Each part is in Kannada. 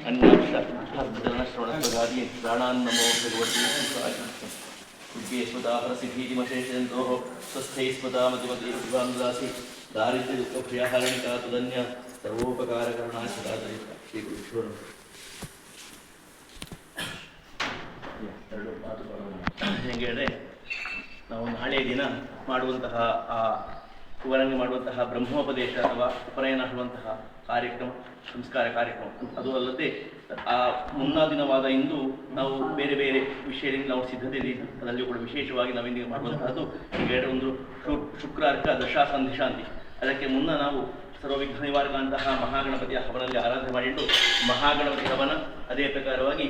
अन्नाक्षरश्रवणप्रदादि प्राणान्नमो भगवती सुखे स्वदाहरसिद्धीतिमशेषन्तोः स्वस्थै स्मतामतिमति विवान्दासि दारिद्र्यदुःखभयाहरणिका तुदन्य ಸರ್ವೋಪಕಾರಕರಣಾಶಿಕಾತರಿ ಶ್ರೀ ಗುರುಶ್ವರ ಎರಡು ಮಾತುಗಳು ಹೇಗೆ ಹೇಳಿದ್ರೆ ನಾವು ನಾಳೆ ದಿನ ಮಾಡುವಂತಹ ಆ ಕುವರಂಗ ಮಾಡುವಂತಹ ಬ್ರಹ್ಮೋಪದೇಶ ಅಥವಾ ಉಪನಯನ ಹೇಳುವಂತಹ ಕಾರ್ಯಕ್ರಮ, ಸಂಸ್ಕಾರ ಕಾರ್ಯಕ್ರಮ. ಅದು ಅಲ್ಲದೆ, ಆ ಮುನ್ನಾ ದಿನವಾದ ಇಂದು ನಾವು ಬೇರೆ ಬೇರೆ ವಿಷಯದಿಂದ ನಾವು ಸಿದ್ಧತೆ ಇದೆ ಅದರಲ್ಲಿ ಕೂಡ ವಿಶೇಷವಾಗಿ ನಾವಿಂದು ಮಾಡುವಂತಹದ್ದು ಈಗ ಒಂದು ಶುಕ್ರಾರ್ಕ ದಶಾ ಸಂಧಿಶಾಂತಿ ಅದಕ್ಕೆ ಮುನ್ನ ನಾವು ಸರ್ವವಿಘ್ನ ನಿವಾರಕ ಅಂತಹ ಮಹಾಗಣಪತಿಯ ಹವನಲ್ಲಿ ಆರಾಧನೆ ಮಾಡಿಕೊಂಡು ಮಹಾಗಣಪತಿ ಹವನ ಅದೇ ಪ್ರಕಾರವಾಗಿ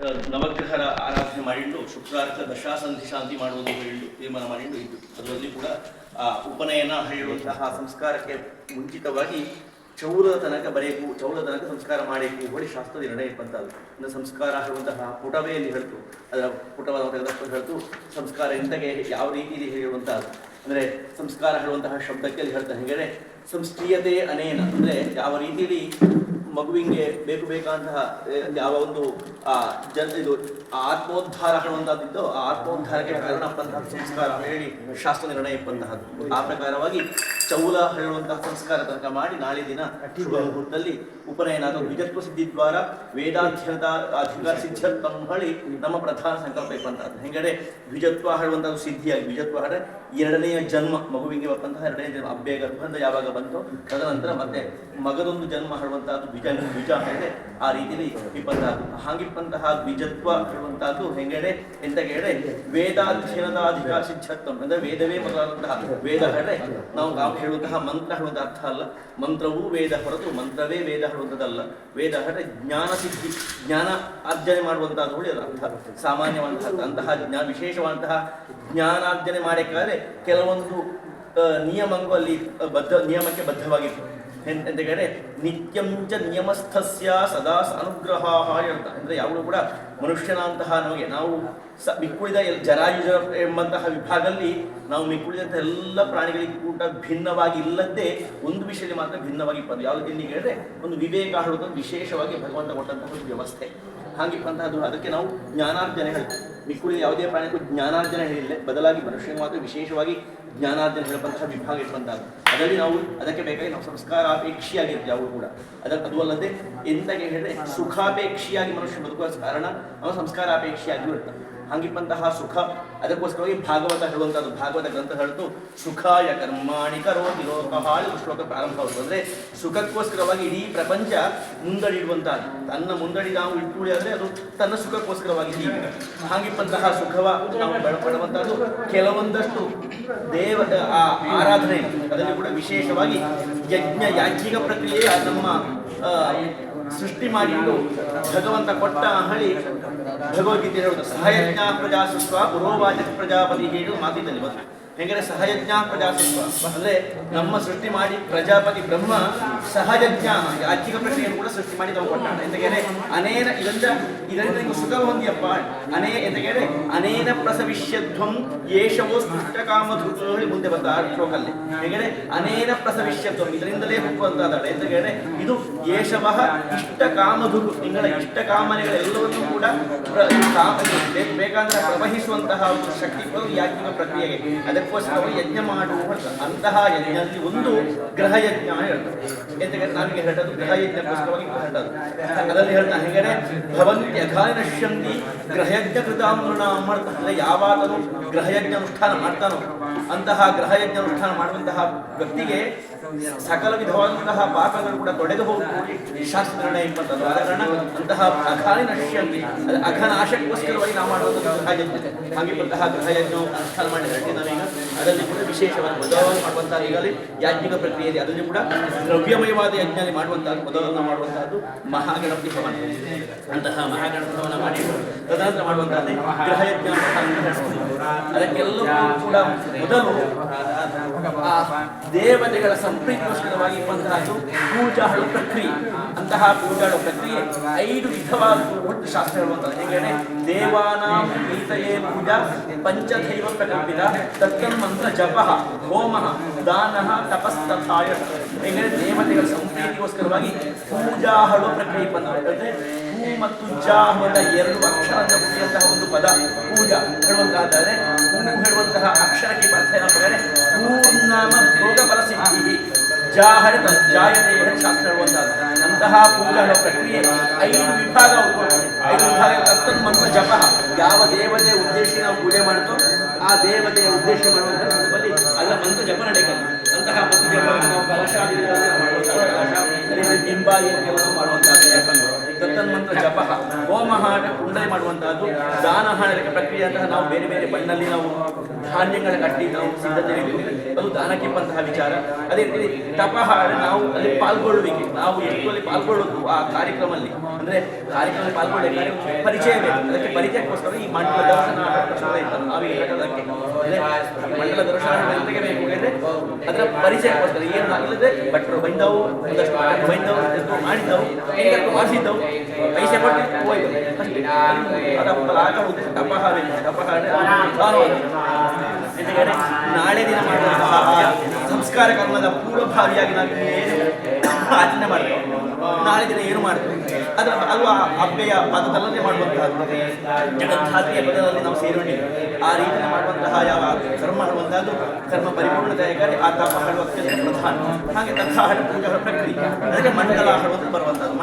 ನವಗ್ರಹರ ಆರಾಧನೆ ಮಾಡಿಟ್ಟು ಶುಕ್ರಾರ್ಥ ದಶಾಸಂಧಿ ಶಾಂತಿ ಮಾಡುವುದು ಹೇಳಿ ತೀರ್ಮಾನ ಮಾಡಿಟ್ಟು ಇದ್ದು. ಅದರಲ್ಲಿ ಕೂಡ ಆ ಉಪನಯನ ಹೇಳುವಂತಹ ಸಂಸ್ಕಾರಕ್ಕೆ ಮುಂಚಿತವಾಗಿ ಚೌಲದ ತನಕ ಚೌಲದ ತನಕ ಸಂಸ್ಕಾರ ಮಾಡಬೇಕು ಹೊಳಿ ಶಾಸ್ತ್ರದ ನಿರ್ಣಯ ಬಂತದ್ದು ಇನ್ನು ಸಂಸ್ಕಾರ ಹೇಳುವಂತಹ ಪುಟವೆಯಲ್ಲಿ ಹೇಳ್ತು. ಅದರ ತೆಗೆದಷ್ಟು ಹೇಳ್ತು. ಸಂಸ್ಕಾರ ಎಂತಗೆ ಯಾವ ರೀತಿಯಲ್ಲಿ ಹೇಳುವಂತಹದ್ದು ಅಂದರೆ ಸಂಸ್ಕಾರ ಹೇಳುವಂತಹ ಶಬ್ದಕ್ಕೆ ಅಲ್ಲಿ ಹೇಳ್ತಾರೆ ಹೇಗೆ ಸಂಸ್ಥೀಯತೆ ಅನೇನ. ಅಂದರೆ ಯಾವ ರೀತಿಯಲ್ಲಿ ಮಗುವಿಗೆ ಬೇಕು ಬೇಕಾದಂತಹ ಯಾವ ಒಂದು, ಆ, ಜನ, ಇದು ಆತ್ಮೋದ್ಧಾರ ಹೇಳುವಂತಹದ್ದು ಆ ಆತ್ಮೋದ್ಧಾರಕ್ಕೆ ಕಾರಣಪ್ಪಂತಹ ಸಂಸ್ಕಾರ ಹೇಳಿ ಶಾಸ್ತ್ರ ನಿರ್ಣಯ ಇಪ್ಪಂತಹದ್ದು ಆ ಪ್ರಕಾರವಾಗಿ ಚೌಲ ಹೇಳುವಂತಹ ಸಂಸ್ಕಾರ ತನಕ ಮಾಡಿ ನಾಳೆ ದಿನ ಶುಭ ಮುಹೂರ್ತದಲ್ಲಿ ಉಪನಯನ ಅಥವಾ ವಿಜತ್ವ ಸಿದ್ಧಿ ದ್ವಾರ, ವೇದಾಧ್ಯಯನದ ಅಧಿಕಾರ ಸಿದ್ಧತ್ವ ಹೇಳಿ ನಮ್ಮ ಪ್ರಧಾನ ಸಂಕಲ್ಪ ಇಪ್ಪಂತಹದ್ದು ಹೆಂಗಡೆ ದ್ವಿಜತ್ವ ಹೇಳುವಂಥದ್ದು ಸಿದ್ಧಿಯಾಗಿ. ದ್ವಿಜತ್ವ ಅಂದರೆ ಎರಡನೆಯ ಜನ್ಮ, ಮಗುವಿಗೆ ಬಂತಹ ಎರಡನೇ ಜನ್ಮ. ಅಬ್ಬೆ ಗರ್ಭಂಧ ಯಾವಾಗ ಬಂತು, ತದನಂತರ ಮತ್ತೆ ಮಗದೊಂದು ಜನ್ಮ ಹೇಳುವಂತಹದ್ದು ದ್ವಿಜ ಬೀಜ ಹೇಳಿ ಆ ರೀತಿಯಲ್ಲಿ ಇಪ್ಪಂತಹದ್ದು ಹಾಗಿಪ್ಪಂತಹ ದ್ವಿಜತ್ವ ಹೇಳುವಂತಹದ್ದು ಹೆಂಗಡೆ ಎಂತ ಹೇಳಿ ವೇದಾಧ್ಯಯನದ ಅಧಿಕಾರ ಸಿದ್ಧತ್ವ, ಅಂದ್ರೆ ವೇದವೇ ಮೊದಲಾದಂತಹ ವೇದ ಹೇಳಿ ನಾವು ನಾವು ಹೇಳುವಂತಹ ಮಂತ್ರ ಹೇಳುವುದ ಅರ್ಥ ಅಲ್ಲ. ಮಂತ್ರವೂ ವೇದ ಹೊರತು ಮಂತ್ರವೇ ವೇದ ಹೇಳುವಂಥದ್ದಲ್ಲ. ವೇದ ಹೇಳಿ ಜ್ಞಾನ ಸಿದ್ಧಿ, ಜ್ಞಾನ ಅರ್ಜನೆ ಮಾಡುವಂತಹದ್ದು ಅದರ ಅರ್ಥ. ಸಾಮಾನ್ಯವಾದಂತಹ ಅಂತಹ ಜ್ಞಾನ ವಿಶೇಷವಾದಂತಹ ಜ್ಞಾನಾರ್ಜನೆ ಮಾಡಬೇಕಾದ್ರೆ ಕೆಲವೊಂದು ಆ, ನಿಯಮಗಳು ಅಲ್ಲಿ ಬದ್ಧ ನಿಯಮಕ್ಕೆ ಬದ್ಧವಾಗಿತ್ತು. ಎಂತ ಹೇಳಿದ್ರೆ ನಿತ್ಯಂಚ ನಿಯಮಸ್ಥಸ್ಯ ಸದಾ ಅನುಗ್ರಹ ಅಂತ. ಅಂದ್ರೆ ಯಾವಾಗಲೂ ಕೂಡ ಮನುಷ್ಯನಂತಹ ನಮಗೆ ನಾವು ಸ ಮಿಕ್ಕುಳಿದ ಎಲ್- ಎಂಬಂತಹ ವಿಭಾಗದಲ್ಲಿ ನಾವು ಮಿಕ್ಕುಳಿದಂತಹ ಎಲ್ಲ ಪ್ರಾಣಿಗಳಿಗೆ ಕೂಡ ಭಿನ್ನವಾಗಿ ಇಲ್ಲದೆ ಒಂದು ವಿಷಯದಲ್ಲಿ ಮಾತ್ರ ಭಿನ್ನವಾಗಿ ಪದ ಯಾವುದು ಹೇಳಿದ್ರೆ ಒಂದು ವಿವೇಕ ಹೇಳೋದು ವಿಶೇಷವಾಗಿ ಭಗವಂತ ಕೊಟ್ಟಂತಹ ಒಂದು ವ್ಯವಸ್ಥೆ. ಹಾಗಿಪ್ಪಂತಹದ್ದು ಅದಕ್ಕೆ ನಾವು ಜ್ಞಾನಾರ್ಜನೆ ಹೇಳ್ತೀವಿ. ಯಾವುದೇ ಪ್ರಾಣಿಗೂ ಜ್ಞಾನಾರ್ಜನೆ ಹೇಳಿಲ್ಲ. ಬದಲಾಗಿ ಮನುಷ್ಯನಿಗೆ ಮಾತ್ರ ವಿಶೇಷವಾಗಿ ಜ್ಞಾನಾರ್ಜನೆ ಹೇಳುವಂತಹ ವಿಭಾಗ ಇರುವಂತಹದ್ದು. ಅದರಲ್ಲಿ ನಾವು ಅದಕ್ಕೆ ಬೇಕಾಗಿ ನಾವು ಸಂಸ್ಕಾರಾಪೇಕ್ಷಿಯಾಗಿರ್ತೀವಿ ಅವರು ಕೂಡ. ಅದಕ್ಕೆ ಅದು ಅಲ್ಲದೆ ಎಂತಗೆ ಹೇಳಿದ್ರೆ ಸುಖಾಪೇಕ್ಷಿಯಾಗಿ ಮನುಷ್ಯ ಬದುಕುವ ಕಾರಣ, ಅವನು ಸಂಸ್ಕಾರಾಪೇಕ್ಷಿಯಾಗಿಯೂ ಇರ್ತಾನೆ. ಹಂಗಿಪ್ಪಂತಹ ಸುಖ. ಅದಕ್ಕೋಸ್ಕರವಾಗಿ ಭಾಗವತ ಹೇಳುವಂಥದ್ದು ಭಾಗವತ ಗ್ರಂಥ ಹೇಳ್ತು ಸುಖಾಯ ಕರ್ಮಾಣಿ ಕರೋತಿ ಲೋಕಹಾಳಿ ಶ್ಲೋಕ ಪ್ರಾರಂಭವಾಗುತ್ತೆ ಅಂದ್ರೆ ಸುಖಕ್ಕೋಸ್ಕರವಾಗಿ ಇಡೀ ಪ್ರಪಂಚ ಮುಂದಡಿಡುವಂತಹದ್ದು ತನ್ನ ಮುಂದಡಿ ನಾವು ಇಟ್ಟುಳಿ ಆದರೆ ಅದು ತನ್ನ ಸುಖಕ್ಕೋಸ್ಕರವಾಗಿ ಹೀಗೆ ಹಾಗಿಪ್ಪಂತಹ ಸುಖವ ನಾವು ಪಡ- ಕೆಲವೊಂದಷ್ಟು ದೇವದ ಆ ಆರಾಧನೆ. ಅದನ್ನು ಕೂಡ ವಿಶೇಷವಾಗಿ ಯಜ್ಞ ಯಾಜ್ಞಿಕ ಪ್ರಕ್ರಿಯೆ ನಮ್ಮ ಸೃಷ್ಟಿ ಮಾಡಿದ್ದು ಭಗವಂತ ಕೊಟ್ಟ ಹಳಿ ಭಗವದ್ಗೀತೆ ಹೇಳುವುದು ಸಹಯಜ್ಞ ಪ್ರಜಾಸತ್ವ ಪುರೋವಾಚ ಪ್ರಜಾಪತಿ ಹೇಳು ಮಾತಿದ್ದಲ್ಲಿ ಹೆಂಗಂದ್ರೆ ಸಹಯಜ್ಞ ಪ್ರಜಾಸತ್ವ ಅಂದ್ರೆ ನಮ್ಮ ಸೃಷ್ಟಿ ಮಾಡಿ ಪ್ರಜಾಪತಿ ಬ್ರಹ್ಮ ಸಹಯಜ್ಞ ಯಾಜ್ಞಿಕ ಪ್ರಶ್ನೆಯನ್ನು ಕೂಡ ಸೃಷ್ಟಿ ಮಾಡಿ ತಗೊಂಡ ಕೊಟ್ಟಾಣ ಅನೇನ ಇದರಿಂದ ಇದರಿಂದ ನೀವು ಸುಖ ಹೊಂದಿಯಪ್ಪ ಅನೇ ಎಂತಂದ್ರೆ ಅನೇನ ಪ್ರಸವಿಷ್ಯಧ್ವಂ ಯೇಷವೋ ಸ್ಪಷ್ಟ ಕಾಮಧು ಹೇಳಿ ಮುಂದೆ ಬಂದ ಆ ಶ್ಲೋಕಲ್ಲಿ. ಹೇಗೆ ಅನೇನ ಪ್ರಸವಿಷ್ಯತ್ವಂ ಇದರಿಂದಲೇ ಹುಟ್ಟುವಂತಹದ್ದಾಳೆ ಎಂತಂದ್ರೆ ಇದು ಯೇಷವ ಇಷ್ಟ ಕಾಮಧು ನಿಗಳ ಇಷ್ಟ ಕಾಮನೆಗಳೆಲ್ಲವನ್ನೂ ಕೂಡ ಬೇಕಾದ್ರೆ ಪ್ರವಹಿಸುವಂತಹ ಒಂದು ಶಕ್ತಿಗಳು ಯಾಜ್ಞಿಕ ಪ್ರಕ್ರಿಯೆಗೆ. ಅದಕ್ಕೋಸ್ಕರ ಯಜ್ಞ ಮಾಡುವ ಅಂತಹ ಯಜ್ಞದಲ್ಲಿ ಒಂದು ಗ್ರಹ ಯಜ್ಞ ಹೇಳ್ತಾರೆ. ಎಂತ ನನಗೆ ಹೇಳೋದು ಗ್ರಹ ಯಜ್ಞಕ್ಕೋಸ್ಕರವಾಗಿ ಹೇಳೋದು ಅದರಲ್ಲಿ ಹೇಳ್ತಾನೆ ಹೇಗೆ ಭವಂತಿ ಅಘಾನಶ್ಯಂತಿ ಗ್ರಹಯಜ್ಞ ಕೃತಾಮೃಣ ಮಾಡ್ತಾ ಅಂದ್ರೆ ಯಾವಾಗಲೂ ಗ್ರಹಯಜ್ಞ ಅನುಷ್ಠಾನ ಮಾಡ್ತಾನೋ, ಅಂತಹ ಗ್ರಹಯಜ್ಞ ಅನುಷ್ಠಾನ ಮಾಡುವಂತಹ ವ್ಯಕ್ತಿಗೆ ಸಕಲ ವಿಧವಾದಂತಹ ಪಾಪಗಳು ಕೂಡ ತೊಡೆದು ಹೋಗುವುದು ಶಾಸ್ತ್ರ ನಿರ್ಣಯ ಇಪ್ಪತ್ತದು ಆದ ಕಾರಣ ಅಂತಹ ಅಘಾನಶ್ಯಂತಿ ಅಘನಾಶಕ್ಕೋಸ್ಕರವಾಗಿ ನಾವು ಮಾಡುವಂತಹ ಗ್ರಹಯಜ್ಞ ಹಾಗಿರುವಂತಹ ಗ್ರಹಯಜ್ಞ ಅನುಷ್ಠಾನ ಮಾಡಿದ್ರೆ ನಾವೀಗ ಅದರಲ್ಲಿ ಕೂಡ ವಿಶೇಷವಾಗಿ ಮೊದಲನ್ನು ಮಾಡುವಂತಹ ಈಗಲೇ ಯಾಜ್ಞಿಕ ಪ್ರಕ್ರಿಯೆಯಲ್ಲಿ ಅದರಲ್ಲಿ ಕೂಡ ದ್ರವ್ಯಮಯವಾದ ಯಜ್ಞದಲ್ಲಿ ಮಾಡುವಂತಹ ಮೊದಲನ್ನು ಮಾಡುವಂತಹದ್ದು ಮಹಾಗಣಪತಿ ಭವನ ಅಂತಹ ಮಹಾಗಣಪತಿ ಭವನ ಮಾಡಿ, ತದನಂತರ ಮಾಡುವಂತಹ ಗೃಹಯಜ್ಞ. ಅದಕ್ಕೆಲ್ಲವೂ ಕೂಡ ಮೊದಲು ದೇವತೆಗಳ ಸಂಪ್ರೀತಿಗೋಸ್ಕರವಾಗಿ ಪೂಜಾ ಪೂಜಾಳು ಪ್ರಕ್ರಿಯೆ. ಅಂತಹ ಪೂಜಾಳು ಪ್ರಕ್ರಿಯೆ ಐದು ವಿಧವಾದ ಒಟ್ಟು ಶಾಸ್ತ್ರ ಹೇಳುವಂಥದ್ದು ಹೇಗೆ ದೇವಾನಾಂ ಪ್ರೀತಯೇ ಪೂಜಾ ಪಂಚದೈವ ಪ್ರಕಲ್ಪಿತ ತತ್ಕನ್ ಮಂತ್ರ ಜಪ ಹೋಮ ದಾನ ತಪಸ್ತಥಾಯ ಹೇಗೆ ದೇವ ದೇವತೆಗಳ ಸಂಪ್ರೀತಿಗೋಸ್ಕರವಾಗಿ ಪೂಜಾ ಹಳು ಪ್ರಕ್ರಿಯೆ ಬಂದ್ರೆ ಹೂ ಮತ್ತು ಜಾ ಅನ್ನುವಂಥ ಎರಡು ಅಕ್ಷರದಿಂದ ಕೂಡಿದಂತಹ ಒಂದು ಪದ, ಪೂಜಾ ಹೇಳುವಂತಾದರೆ ಹೂ ಹೇಳುವಂತಹ ಅಕ್ಷರಕ್ಕೆ ಅರ್ಥ ಏನಪ್ಪ ಅಂದರೆ ಹೂರ್ನಾಮ ಭೋಗ ಫಲ ಸಿದ್ಧಿ ಜಾಹರ ಜಾಯತೆ ಶಾಸ್ತ್ರ ಹೇಳುವಂತಹದ್ದು ಅಂತಹ ಪೂಜಾ ಅನ್ನೋ ಪ್ರಕ್ರಿಯೆ ಐದು ವಿಭಾಗ ಐದು ವಿಭಾಗ ತತ್ತನ್ ಮಂತ್ರ ಜಪ. ಯಾವ ದೇವತೆಯ ಉದ್ದೇಶ ನಾವು ಪೂಜೆ ಮಾಡ್ತೋ, ಆ ದೇವತೆಯ ಉದ್ದೇಶ ಮಾಡುವಂತಹ ಸಂದರ್ಭದಲ್ಲಿ ಅಲ್ಲ ಮಂತ್ರ ಜಪ ನಡೆಯಲ್ಲ. ಮಂತ್ರ ಮಾಡುವಂತಹ ಯಜ್ಞವನ್ನು ಮಾಡುವಂತಹದ್ದು ಜಪಗಳು ತತ್ತನ್ಮಂತ್ರ ಜಪ ಹೋಮಹಾರ ಕುಂಡಲಿ ಮಾಡುವಂತಹದ್ದು ದಾನ ಹಾಡಲಿಕ್ಕೆ ಪ್ರಕ್ರಿಯೆ ಅಂತಹ ನಾವು ಬೇರೆ ಬೇರೆ ಬಣ್ಣಲ್ಲಿ ನಾವು ಧಾನ್ಯಗಳ ಕಟ್ಟಿ ನಾವು ಸಿದ್ಧತೆ ಅದು ದಾನಕ್ಕೆ ಬಂತಹ ವಿಚಾರ ಅದೇ ರೀತಿ ತಪಹಾರ ನಾವು ಅಲ್ಲಿ ಪಾಲ್ಗೊಳ್ಳುವಿಕೆ. ನಾವು ಎಷ್ಟು ಅಲ್ಲಿ ಪಾಲ್ಗೊಳ್ಳೋದು ಆ ಕಾರ್ಯಕ್ರಮದಲ್ಲಿ ಅಂದ್ರೆ ಕಾರ್ಯಕ್ರಮದಲ್ಲಿ ಪಾಲ್ಗೊಳ್ಳಿ ಪರಿಚಯ ಬೇಕು ಅದಕ್ಕೆ ಪರಿಚಯಕ್ಕೋಸ್ಕರ ಈ ಮಂಡಲ ದರ್ಶನ ಇರ್ತದೆ ನಾವು ಈ ಮಂಡಲ ದರ್ಶನ ಅದರ ಪರಿಚಯಕ್ಕೋಸ್ಕರ ಏನು ಆಗಲಿದೆ ಭಟ್ರು ಬಂದವು, ಒಂದಷ್ಟು ಬಂದವು ಮಾಡಿದ್ದವು ಏನಾದರೂ ಮಾಡಿಸಿದ್ದವು. ಪೈಸೆ ಕೊಟ್ಟು ಹೋಯ್ತು ಅಷ್ಟೇ. ಅದರ ಉದ್ದೇಶ ನಾಳೆ ದಿನ ಮಾಡುವಂತಹ ಸಂಸ್ಕಾರ ಕರ್ಮದ ಪೂರ್ವಭಾವಿಯಾಗಿ ನಾವು ಏನು ಆಚರಣೆ ಮಾಡ್ತೇವೆ ನಾಳೆ ದಿನ ಏನು ಮಾಡ್ತೀವಿ ಅದರ ಅಲ್ವಾ? ಅಬ್ಬೆಯ ಪದದಲ್ಲೇ ಮಾಡುವಂತಹದ್ದು. ಜಗದ್ಧಾತ್ರಿಯ ಪದದಲ್ಲಿ ನಾವು ಸೇರೋಣ ಆ ರೀತಿ ಮಾಡುವಂತಹ ಯಾವ ಕರ್ಮ ಅನ್ನುವಂಥದ್ದು ಕರ್ಮ ಪರಿಪೂರ್ಣತೆಯಾಗಿ ಆ ತಪ ಹಾಡುವ ಪ್ರಧಾನ ಹಾಗೆ ತಥಾ ಹಾಡು ಪೂಜಾ ಪ್ರಕ್ರಿಯೆ. ಅದಕ್ಕೆ ಮಂಡಲ ಹಾಡುವಂತ ಬರುವಂತಹದ್ದು.